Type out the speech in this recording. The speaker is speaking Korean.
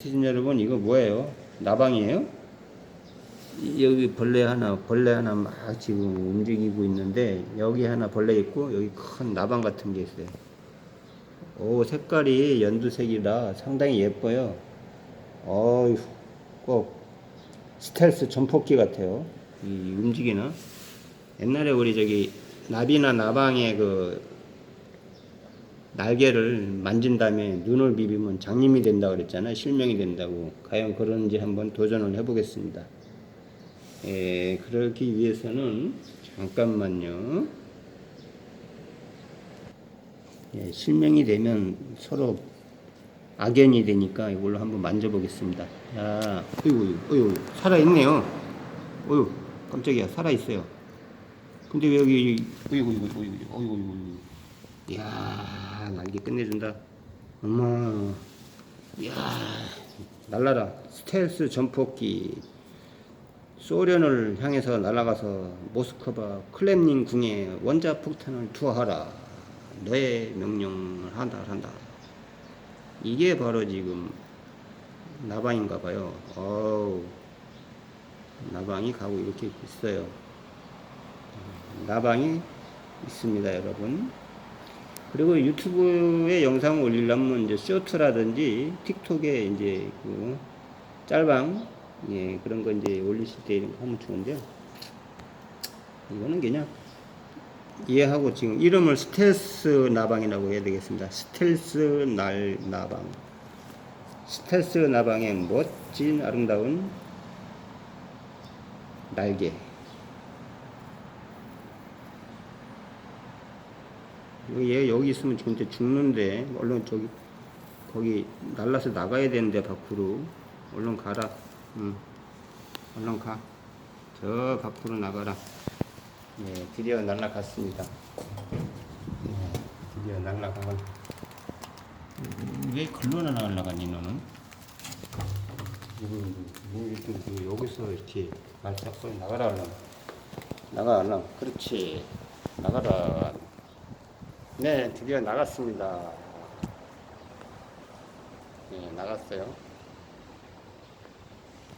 시즌 여러분 이거 뭐예요? 나방이에요? 이- 여기 벌레 하나 벌레 하나 막 지금 움직이고 있는데 여기 하나 벌레 있고 여기 큰 나방 같은 게 있어요. 오 색깔이 연두색이라 상당히 예뻐요. 어휴 꼭 스텔스 전폭기 같아요. 이 움직이나 옛날에 우리 저기 나비나 나방의 그 날개를 만진 다음에 눈을 비비면 장님이 된다고 그랬잖아요. 실명이 된다고. 과연 그런지 한번 도전을 해보겠습니다. 예, 그러기 위해서는 잠깐만요. 예, 실명이 되면 서로 악연이 되니까 이걸로 한번 만져보겠습니다. 야, 어이구, 어이구, 살아있네요. 어이구, 깜짝이야, 살아있어요. 근데 왜 여기, 어이구, 어이구, 어이구, 어이구, 어이구. 이야, 날개 끝내준다. 어머, 이야, 날라라. 스텔스 전폭기. 소련을 향해서 날아가서 모스크바 클렘닌 궁에 원자 폭탄을 투하하라. 너의 명령을 한다, 한다. 이게 바로 지금 나방인가 봐요. 어우, 나방이 가고 이렇게 있어요. 나방이 있습니다, 여러분. 그리고 유튜브에 영상을 올리려면 이제 쇼트라든지 틱톡에 이제 그 짤방 예 그런 거 이제 올리실 때 하면 좋은데요. 이거는 그냥 이해하고 지금 이름을 스텔스 나방이라고 해야 되겠습니다. 스텔스 날 나방. 스텔스 나방의 멋진 아름다운 날개. 얘 여기 있으면 진짜 죽는데 얼른 저기 거기 날라서 나가야 되는데 밖으로. 얼른 가라. 응. 얼른 가저 밖으로 나가라. 예 드디어 날라갔습니다. 예, 드디어 날라가고 왜 글로나 날라가니 너는? 이거 뭐 이렇게 뭐 여기서 이렇게 말짝 소리 나가라 얼른 나가 얼른 그렇지. 나가라 네, 드디어 나갔습니다. 네, 나갔어요.